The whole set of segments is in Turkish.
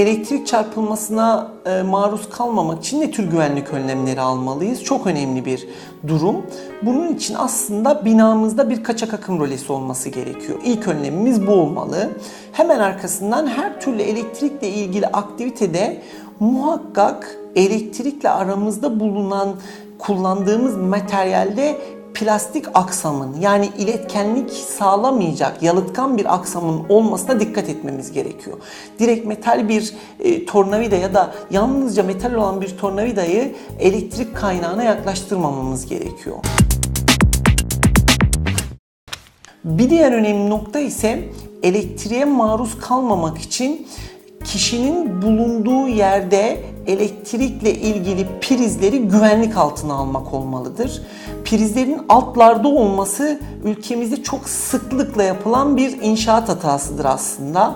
elektrik çarpılmasına e, maruz kalmamak için ne tür güvenlik önlemleri almalıyız? Çok önemli bir durum. Bunun için aslında binamızda bir kaçak akım rölesi olması gerekiyor. İlk önlemimiz bu olmalı. Hemen arkasından her türlü elektrikle ilgili aktivitede muhakkak elektrikle aramızda bulunan kullandığımız materyalde plastik aksamın yani iletkenlik sağlamayacak yalıtkan bir aksamın olmasına dikkat etmemiz gerekiyor. Direkt metal bir e, tornavida ya da yalnızca metal olan bir tornavidayı elektrik kaynağına yaklaştırmamamız gerekiyor. Bir diğer önemli nokta ise elektriğe maruz kalmamak için kişinin bulunduğu yerde elektrikle ilgili prizleri güvenlik altına almak olmalıdır. Prizlerin altlarda olması ülkemizde çok sıklıkla yapılan bir inşaat hatasıdır aslında.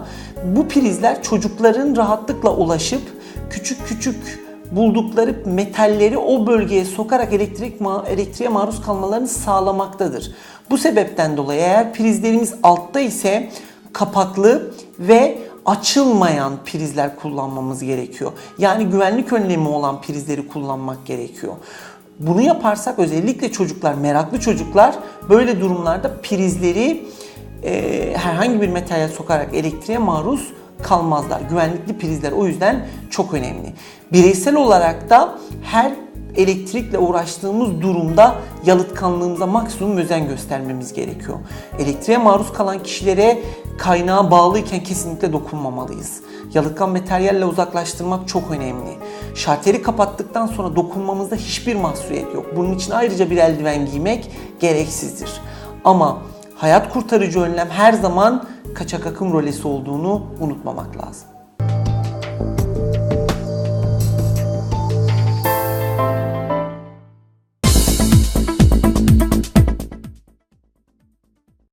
Bu prizler çocukların rahatlıkla ulaşıp küçük küçük buldukları metalleri o bölgeye sokarak elektrik ma- elektriğe maruz kalmalarını sağlamaktadır. Bu sebepten dolayı eğer prizlerimiz altta ise kapaklı ve açılmayan prizler kullanmamız gerekiyor. Yani güvenlik önlemi olan prizleri kullanmak gerekiyor. Bunu yaparsak özellikle çocuklar, meraklı çocuklar böyle durumlarda prizleri e, herhangi bir materyal sokarak elektriğe maruz kalmazlar. Güvenlikli prizler o yüzden çok önemli. Bireysel olarak da her elektrikle uğraştığımız durumda yalıtkanlığımıza maksimum özen göstermemiz gerekiyor. Elektriğe maruz kalan kişilere kaynağa bağlıyken kesinlikle dokunmamalıyız. Yalıtkan materyalle uzaklaştırmak çok önemli. Şarteri kapattıktan sonra dokunmamızda hiçbir mahsuriyet yok. Bunun için ayrıca bir eldiven giymek gereksizdir. Ama hayat kurtarıcı önlem her zaman kaçak akım rolesi olduğunu unutmamak lazım.